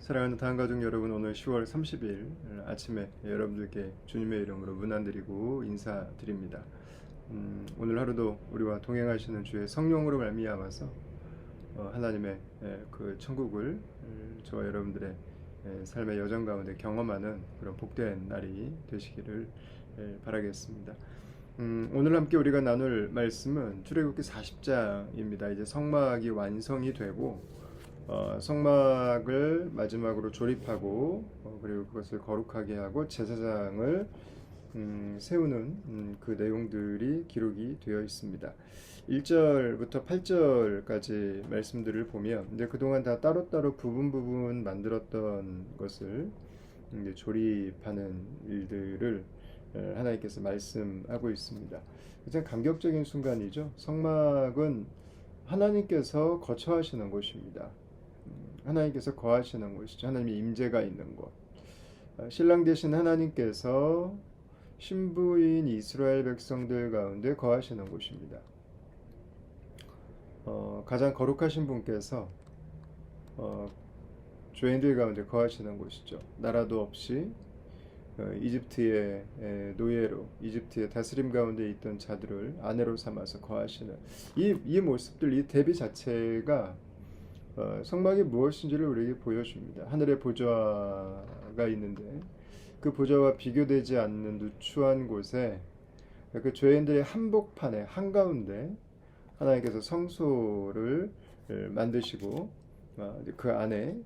사랑하는 다한가족 여러분 오늘 10월 30일 아침에 여러분들께 주님의 이름으로 문안드리고 인사드립니다. 음, 오늘 하루도 우리와 동행하시는 주의 성령으로 말미암아서 어, 하나님의 에, 그 천국을 음, 저와 여러분들의 에, 삶의 여정 가운데 경험하는 그런 복된 날이 되시기를 에, 바라겠습니다. 음, 오늘 함께 우리가 나눌 말씀은 출애굽기 40장입니다. 이제 성막이 완성이 되고 어, 성막을 마지막으로 조립하고 어, 그리고 그것을 거룩하게 하고 제사장을 음, 세우는 음, 그 내용들이 기록이 되어 있습니다. 1절부터 8절까지 말씀들을 보면 이제 그동안 다 따로따로 부분 부분 만들었던 것을 이제 조립하는 일들을 어, 하나님께서 말씀하고 있습니다. 가장 감격적인 순간이죠. 성막은 하나님께서 거처하시는 곳입니다. 하나님께서 거하시는 곳이죠. 하나님의 임재가 있는 곳. 어, 신랑 되신 하나님께서 신부인 이스라엘 백성들 가운데 거하시는 곳입니다. 어, 가장 거룩하신 분께서 어, 죄인들 가운데 거하시는 곳이죠. 나라도 없이 어, 이집트의 에, 노예로 이집트의 다스림 가운데 있던 자들을 아내로 삼아서 거하시는 이, 이 모습들 이 대비 자체가 어, 성막이 무엇인지를 우리에게 보여줍니다. 하늘의 보좌가 있는데 그 보좌와 비교되지 않는 누추한 곳에 그 죄인들의 한복판에 한가운데 하나님께서 성소를 만드시고 어, 그 안에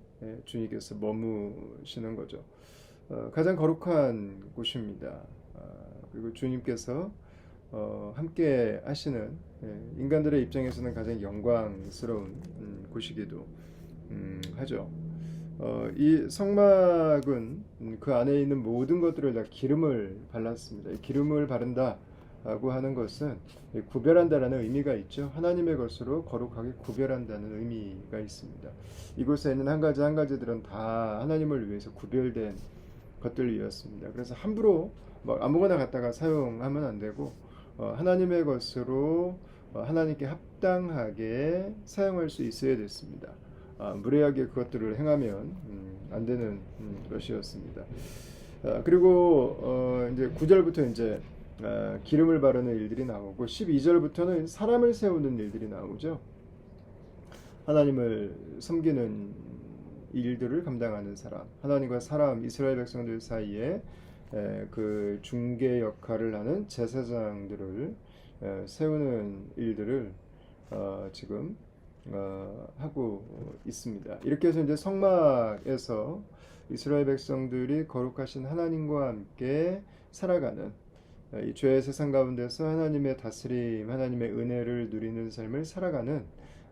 주님께서 머무시는 거죠. 어, 가장 거룩한 곳입니다. 어, 그리고 주님께서 함께 하시는 인간들의 입장에서는 가장 영광스러운 음, 곳이기도 음, 하죠. 이 성막은 음, 그 안에 있는 모든 것들을 다 기름을 발랐습니다. 기름을 바른다. 라고 하는 것은 구별한다라는 의미가 있죠. 하나님의 것으로 거룩하게 구별한다는 의미가 있습니다. 이곳에 있는 한 가지 한 가지들은 다 하나님을 위해서 구별된 것들이었습니다. 그래서 함부로 막 아무거나 갖다가 사용하면 안 되고 어, 하나님의 것으로 어, 하나님께 합당하게 사용할 수 있어야 됐습니다. 아, 무례하게 그것들을 행하면 음, 안 되는 음, 것이었습니다. 아, 그리고 어, 이제 9절부터 이제 아, 기름을 바르는 일들이 나오고 12절부터는 사람을 세우는 일들이 나오죠. 하나님을 섬기는 일들을 감당하는 사람, 하나님과 사람, 이스라엘 백성들 사이에 그 중개 역할을 하는 제사장들을 세우는 일들을 어, 지금 어, 하고 있습니다. 이렇게 해서 이제 성막에서 이스라엘 백성들이 거룩하신 하나님과 함께 살아가는 이 죄의 세상 가운데서 하나님의 다스림, 하나님의 은혜를 누리는 삶을 살아가는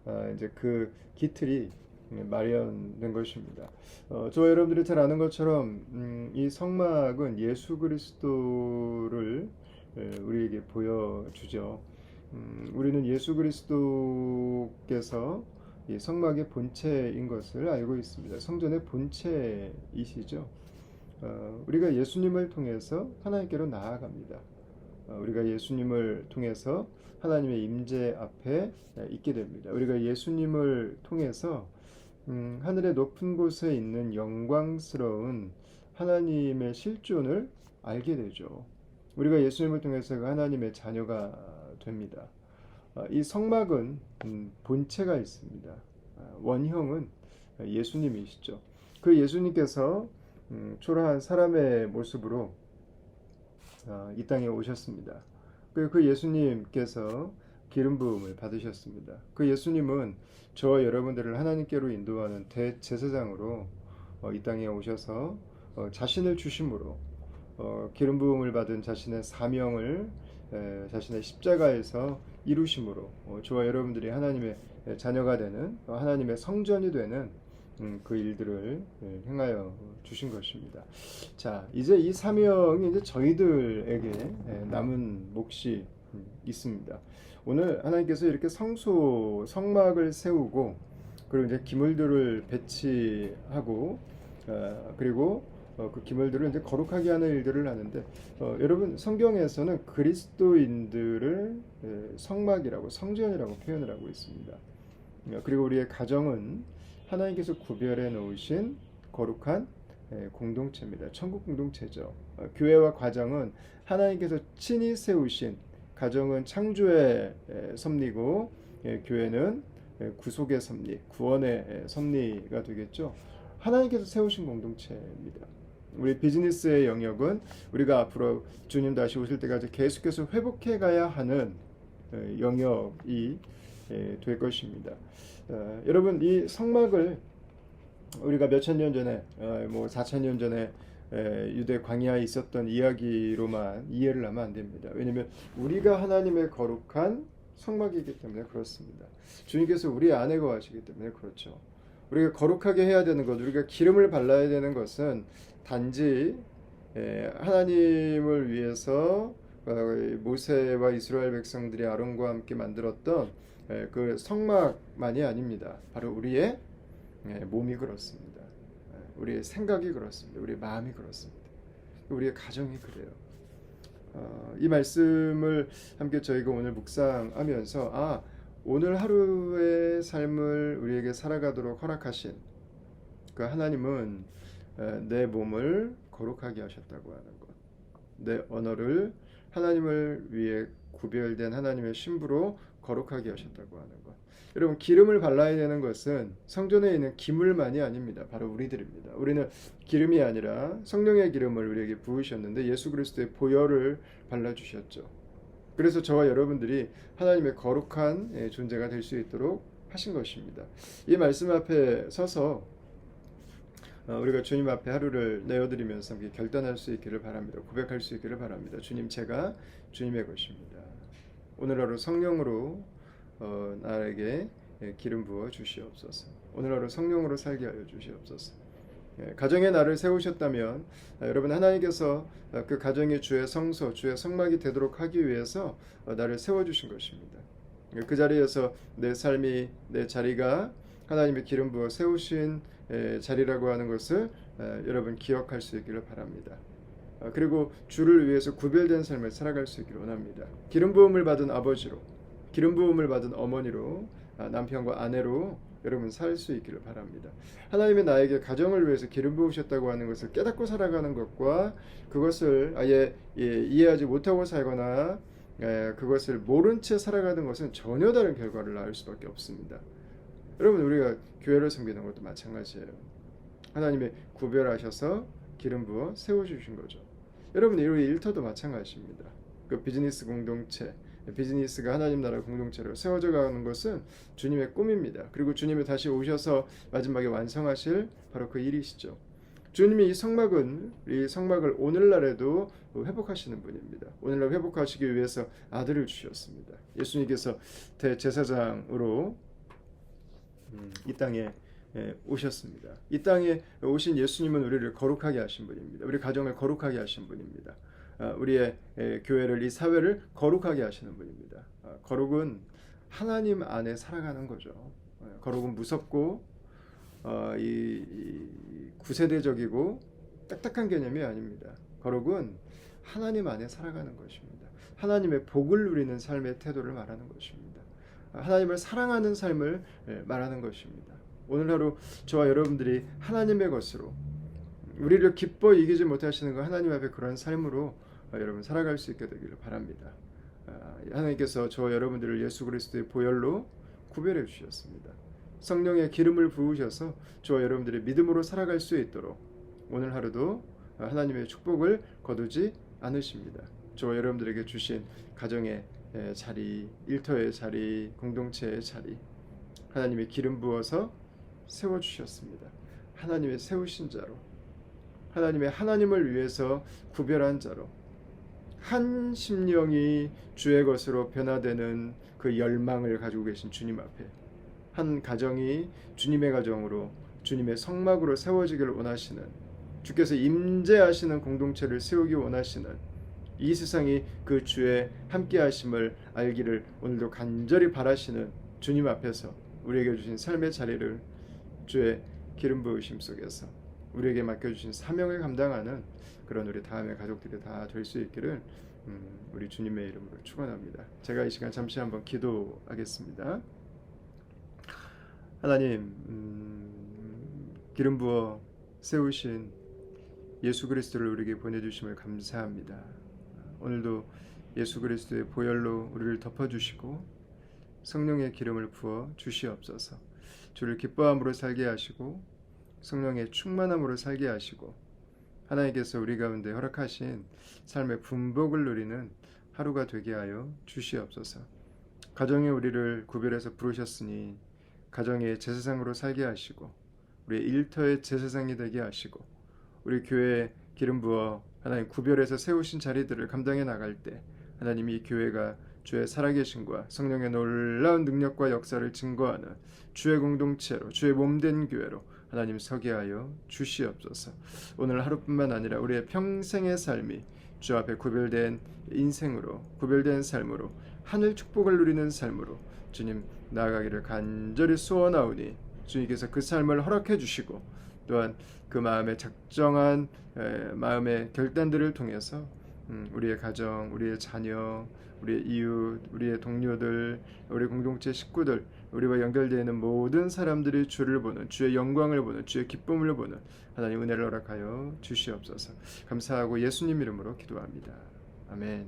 어, 이제 그 기틀이 마련된 것입니다. 어, 저 여러분들이 잘 아는 것처럼 음, 이 성막은 예수 그리스도를 에, 우리에게 보여주죠. 음, 우리는 예수 그리스도께서 이 성막의 본체인 것을 알고 있습니다. 성전의 본체이시죠. 어, 우리가 예수님을 통해서 하나님께로 나아갑니다. 어, 우리가 예수님을 통해서 하나님의 임재 앞에 있게 됩니다. 우리가 예수님을 통해서 음, 하늘의 높은 곳에 있는 영광스러운 하나님의 실존을 알게 되죠. 우리가 예수님을 통해서 그 하나님의 자녀가 됩니다. 어, 이 성막은 음, 본체가 있습니다. 어, 원형은 예수님이시죠. 그 예수님께서 음, 초라한 사람의 모습으로 어, 이 땅에 오셨습니다. 그, 그 예수님께서 기름 부음을 받으셨습니다. 그 예수님은 저와 여러분들을 하나님께로 인도하는 대제사장으로 이 땅에 오셔서 자신을 주심으로 기름 부음을 받은 자신의 사명을 자신의 십자가에서 이루심으로 저와 여러분들이 하나님의 자녀가 되는 하나님의 성전이 되는 음, 그 일들을 예, 행하여 주신 것입니다. 자, 이제 이 사명이 이제 저희들에게 예, 남은 몫이 음, 있습니다. 오늘 하나님께서 이렇게 성소 성막을 세우고 그리고 이제 기물들을 배치하고 어, 그리고 어, 그 기물들을 이제 거룩하게 하는 일들을 하는데 어, 여러분 성경에서는 그리스도인들을 예, 성막이라고 성전이라고 표현을 하고 있습니다. 그리고 우리의 가정은 하나님께서 구별해 놓으신 거룩한 예, 공동체입니다. 천국 공동체죠. 어, 교회와 가정은 하나님께서 친히 세우신 가정은 창조의 에, 섭리고 예, 교회는 예, 구속의 섭리, 구원의 예, 섭리가 되겠죠. 하나님께서 세우신 공동체입니다. 우리 비즈니스의 영역은 우리가 앞으로 주님 다시 오실 때까지 계속해서 회복해 가야 하는 에, 영역이 에, 될 것입니다. 어, 여러분 이 성막을 우리가 몇천 년 전에 어, 뭐 사천 년 전에 에, 유대 광야에 있었던 이야기로만 이해를 하면 안 됩니다. 왜냐하면 우리가 하나님의 거룩한 성막이기 때문에 그렇습니다. 주님께서 우리 안에 거하시기 때문에 그렇죠. 우리가 거룩하게 해야 되는 것, 우리가 기름을 발라야 되는 것은 단지 에, 하나님을 위해서 어, 모세와 이스라엘 백성들이 아론과 함께 만들었던 에, 그 성막만이 아닙니다. 바로 우리의 에, 몸이 그렇습니다. 에, 우리의 생각이 그렇습니다. 우리의 마음이 그렇습니다. 우리의 가정이 그래요. 어, 이 말씀을 함께 저희가 오늘 묵상하면서 아 오늘 하루의 삶을 우리에게 살아가도록 허락하신 그 하나님은 에, 내 몸을 거룩하게 하셨다고 하는 것, 내 언어를 하나님을 위해 구별된 하나님의 신부로 거룩하게 하셨다고 하는 것. 여러분 기름을 발라야 되는 것은 성전에 있는 기물만이 아닙니다. 바로 우리들입니다. 우리는 기름이 아니라 성령의 기름을 우리에게 부으셨는데 예수 그리스도의 보혈을 발라 주셨죠. 그래서 저와 여러분들이 하나님의 거룩한 예, 존재가 될 수 있도록 하신 것입니다. 이 말씀 앞에 서서 어, 우리가 주님 앞에 하루를 내어드리면서 결단할 수 있기를 바랍니다. 고백할 수 있기를 바랍니다. 주님 제가 주님의 것입니다. 오늘 하루 성령으로 어, 나에게 예, 기름 부어 주시옵소서. 오늘 하루 성령으로 살게 하여 주시옵소서. 예, 가정의 나를 세우셨다면 아, 여러분 하나님께서 아, 그 가정의 주의 성소, 주의 성막이 되도록 하기 위해서 어, 나를 세워 주신 것입니다. 예, 그 자리에서 내 삶이 내 자리가 하나님의 기름 부어 세우신 에, 자리라고 하는 것을 에, 여러분 기억할 수 있기를 바랍니다. 아, 그리고 주를 위해서 구별된 삶을 살아갈 수 있기를 원합니다. 기름 부음을 받은 아버지로, 기름 부음을 받은 어머니로, 아, 남편과 아내로 여러분 살 수 있기를 바랍니다. 하나님이 나에게 가정을 위해서 기름 부으셨다고 하는 것을 깨닫고 살아가는 것과 그것을 아예 예, 이해하지 못하고 살거나 에, 그것을 모른 채 살아가는 것은 전혀 다른 결과를 낳을 수밖에 없습니다. 여러분 우리가 교회를 섬기는 것도 마찬가지예요. 하나님이 구별하셔서 기름 부어 세워 주신 거죠. 여러분 우리 일터도 마찬가지입니다. 그 비즈니스 공동체, 비즈니스가 하나님 나라 공동체로 세워져 가는 것은 주님의 꿈입니다. 그리고 주님이 다시 오셔서 마지막에 완성하실 바로 그 일이시죠. 주님이 이 성막은 이 성막을 오늘날에도 회복하시는 분입니다. 오늘날 회복하시기 위해서 아들을 주셨습니다. 예수님께서 대제사장으로 음, 이 땅에 예, 오셨습니다. 이 땅에 오신 예수님은 우리를 거룩하게 하신 분입니다. 우리 가정을 거룩하게 하신 분입니다. 아, 우리의 예, 교회를 이 사회를 거룩하게 하시는 분입니다. 아, 거룩은 하나님 안에 살아가는 거죠. 예, 거룩은 무섭고 어, 이, 이 구세대적이고 딱딱한 개념이 아닙니다. 거룩은 하나님 안에 살아가는 것입니다. 하나님의 복을 누리는 삶의 태도를 말하는 것입니다. 하나님을 사랑하는 삶을 예, 말하는 것입니다. 오늘 하루 저와 여러분들이 하나님의 것으로 우리를 기뻐 이기지 못하시는 거 하나님 앞에 그런 삶으로 어, 여러분 살아갈 수 있게 되기를 바랍니다. 아, 하나님께서 저와 여러분들을 예수 그리스도의 보혈로 구별해 주셨습니다. 성령의 기름을 부으셔서 저와 여러분들이 믿음으로 살아갈 수 있도록 오늘 하루도 하나님의 축복을 거두지 않으십니다. 저와 여러분들에게 주신 가정의 자리, 일터의 자리, 공동체의 자리 하나님의 기름 부어서 세워 주셨습니다. 하나님의 세우신 자로 하나님의 하나님을 위해서 구별한 자로 한 심령이 주의 것으로 변화되는 그 열망을 가지고 계신 주님 앞에 한 가정이 주님의 가정으로 주님의 성막으로 세워지기를 원하시는 주께서 임재하시는 공동체를 세우기 원하시는 이 세상이 그 주의 함께하심을 알기를 오늘도 간절히 바라시는 주님 앞에서 우리에게 주신 삶의 자리를 주의 기름 부으심 속에서 우리에게 맡겨주신 사명을 감당하는 그런 우리 다음의 가족들이 다 될 수 있기를 음, 우리 주님의 이름으로 축원합니다. 제가 이 시간 잠시 한번 기도하겠습니다. 하나님 음, 기름 부어 세우신 예수 그리스도를 우리에게 보내주심을 감사합니다. 오늘도 예수 그리스도의 보혈로 우리를 덮어주시고 성령의 기름을 부어 주시옵소서. 주를 기뻐함으로 살게 하시고 성령의 충만함으로 살게 하시고 하나님께서 우리 가운데 허락하신 삶의 분복을 누리는 하루가 되게 하여 주시옵소서. 가정에 우리를 구별해서 부르셨으니 가정의 제사장으로 살게 하시고 우리의 일터의 제사장이 되게 하시고 우리 교회에 기름 부어 하나님 구별해서 세우신 자리들을 감당해 나갈 때 하나님 이 교회가 주의 살아계심과 성령의 놀라운 능력과 역사를 증거하는 주의 공동체로 주의 몸된 교회로 하나님 서게 하여 주시옵소서. 오늘 하루뿐만 아니라 우리의 평생의 삶이 주 앞에 구별된 인생으로 구별된 삶으로 하늘 축복을 누리는 삶으로 주님 나아가기를 간절히 소원하오니 주님께서 그 삶을 허락해 주시고 또한 그 마음의 작정한 에, 마음의 결단들을 통해서 음, 우리의 가정, 우리의 자녀, 우리의 이웃, 우리의 동료들, 우리 공동체 식구들, 우리와 연결되어 있는 모든 사람들이 주를 보는 주의 영광을 보는 주의 기쁨을 보는 하나님 은혜를 허락하여 주시옵소서. 감사하고 예수님 이름으로 기도합니다. 아멘.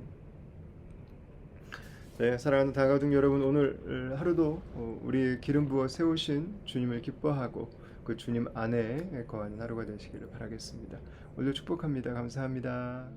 네, 사랑하는 다가중 여러분 오늘 하루도 어, 우리 기름 부어 세우신 주님을 기뻐하고 그 주님 안에 거하는 하루가 되시기를 바라겠습니다. 오늘 축복합니다. 감사합니다.